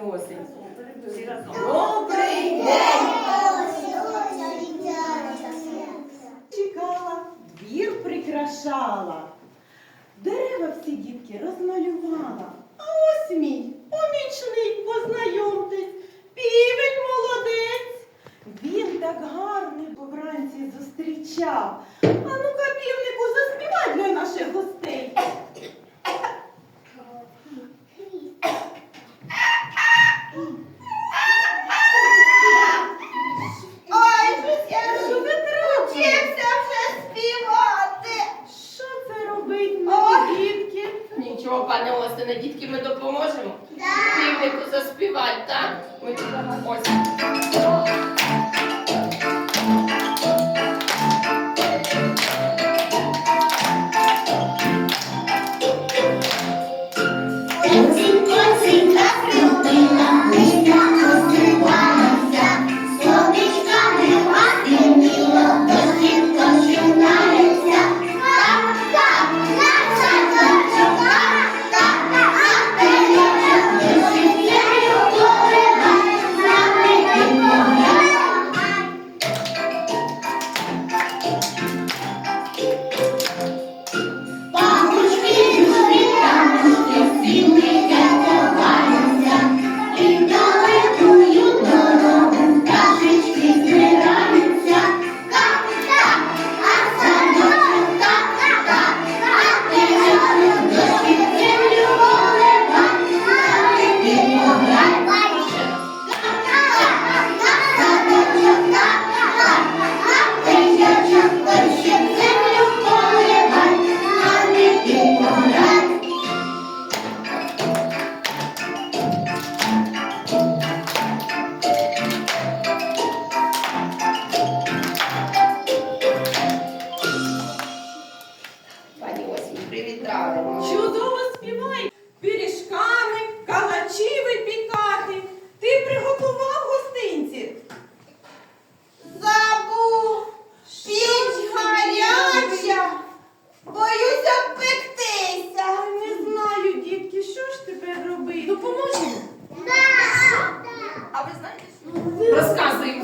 perdoa, assim Tira as. Костина, дітки, ми допоможемо? Півнику заспівати, так? Ми ось. А вы знаете? розказуємо.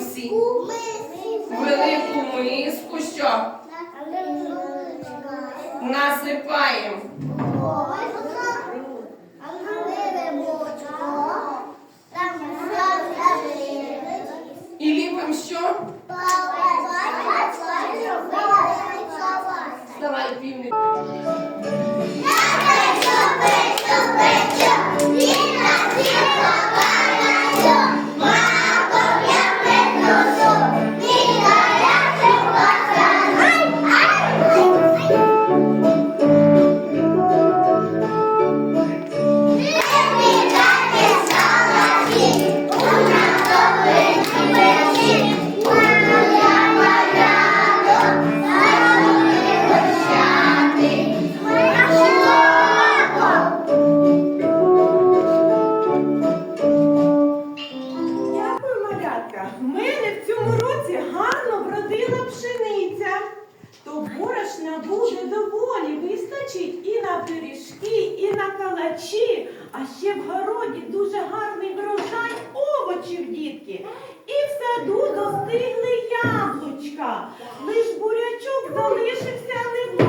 качі, а ще в городі дуже гарний врожай овочів, дітки. І в саду достигли яблучка. Лиш бурячок залишився немає.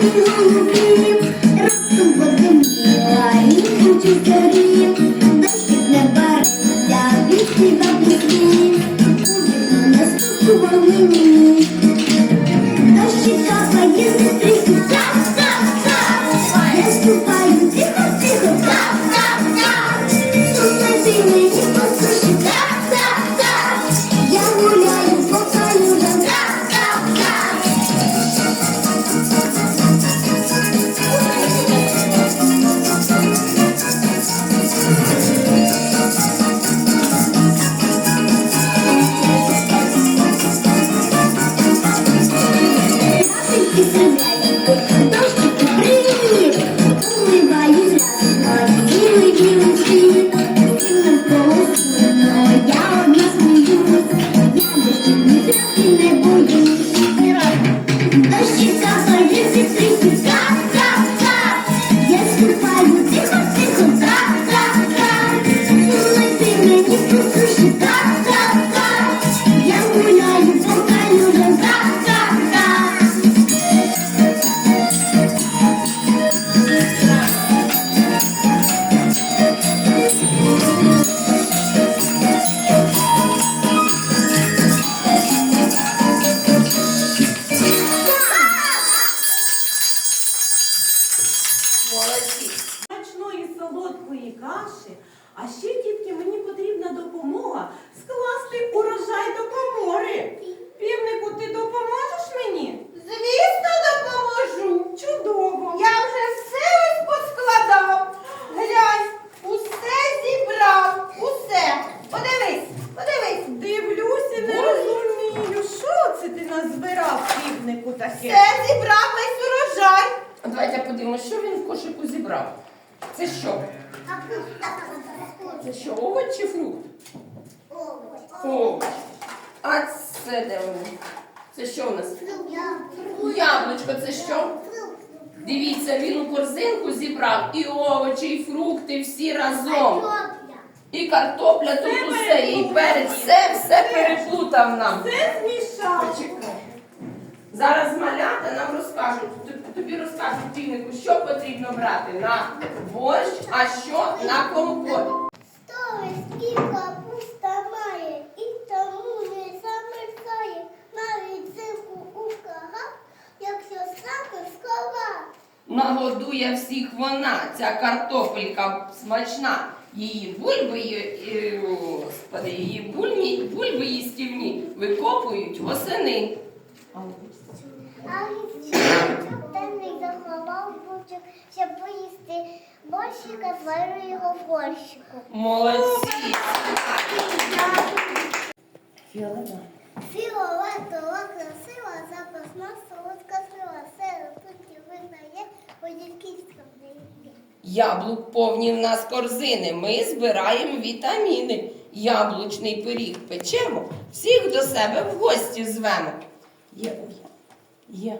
you. Що, овоч чи фрукт? Овоч. А це де вони? Це що у нас? Яблучко, це що? Дивіться, він у корзинку зібрав і овочі, і фрукти всі разом. І картопля тут Все усе, і перець, все, все переплутав нам. Це змішав. Почекай. Зараз малята нам розкажуть, тобі розкажуть півнику, що потрібно брати на борщ, а що на компот. Сторожки капуста має, і тому не замерзає, навіть зимку у карах, якщо сахар сховав. Нагодує всіх вона, ця картопелька смачна. Її бульби, є- е, господи, її бульні, бульби їстівні викопують восени. А темний заховав бучок, щоб поїсти борщика, зварю його в горщику. Молодці. Фіолетова. Фіолетова, красива, запасна, солодка сила, все тут визнає, подільківська вдає. Яблук повні в нас корзини. Ми збираємо вітаміни. Яблучний пиріг печемо, всіх до себе в гості звемо. Є, є.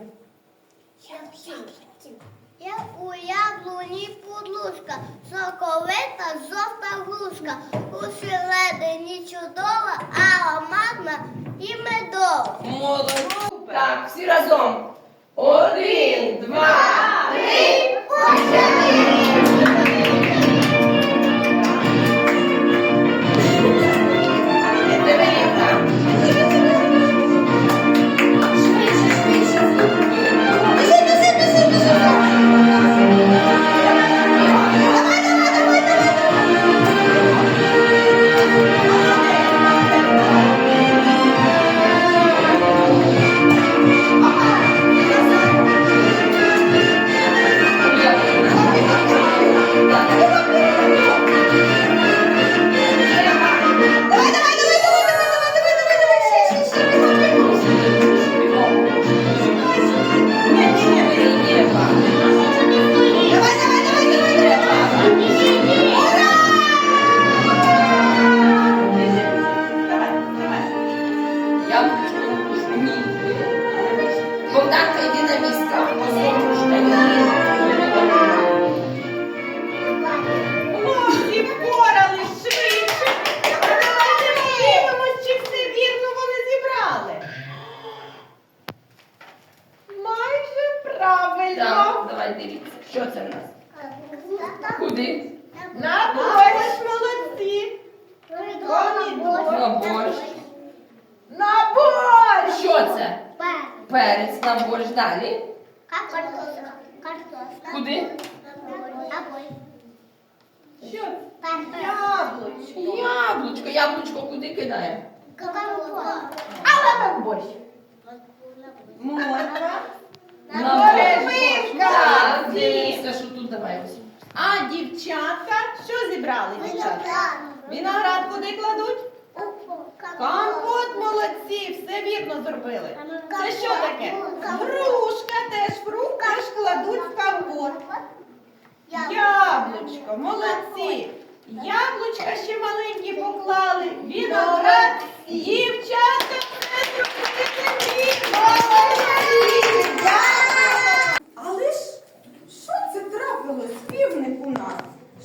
Я у яблуні подлушка, соковита жовта грушка, у середині чудова, ароматна і медова. Молодець! Так, всі разом. Один, два, три. Дев'ята. Куди? Але на борщ. Морква. На борщ. Так, дивіться, що тут давай ось. А дівчатка, що зібрали дівчатка? Виноград куди кладуть? Компот молодці, все вірно зробили. Це що таке? Грушка теж фрукт теж кладуть в компот. Яблучко, молодці. Яблучка ще маленькі поклали. Виноград. Дівчата все зробили. Але ж що це трапилось, півник у нас?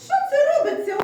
Що це робиться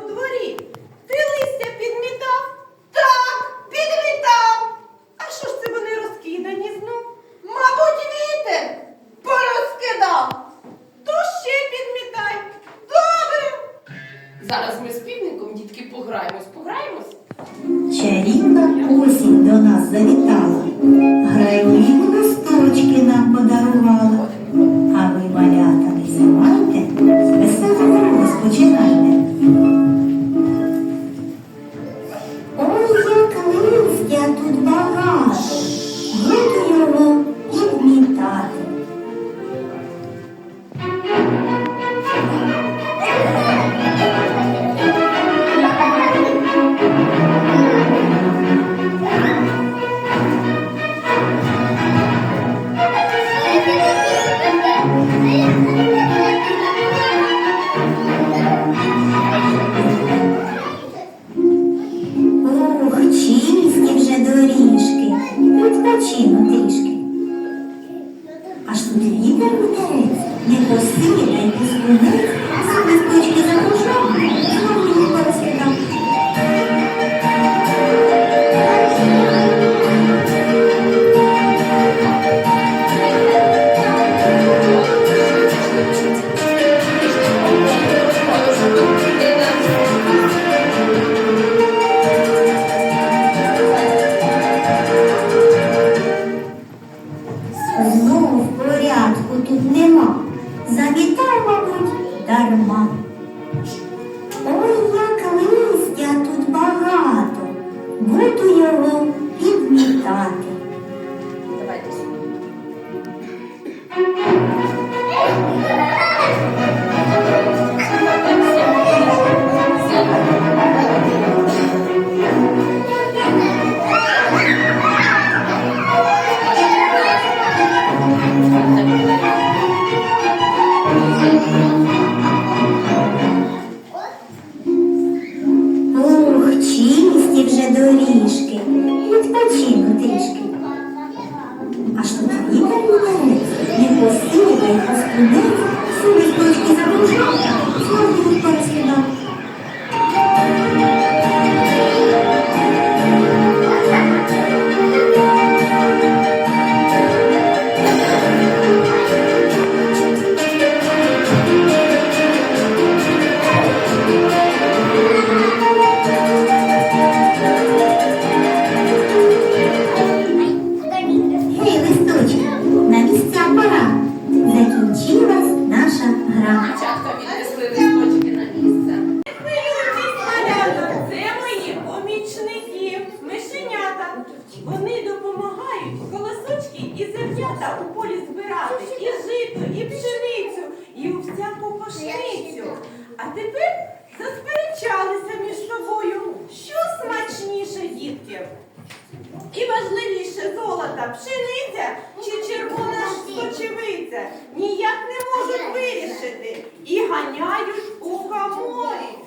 допомагають колосочки і зернята у полі збирати, і жито, і пшеницю, і у всяку пашницю. А тепер засперечалися між собою, що смачніше, дітки. І важливіше золота пшениця чи червона сочевиця ніяк не можуть вирішити і ганяють у коморі.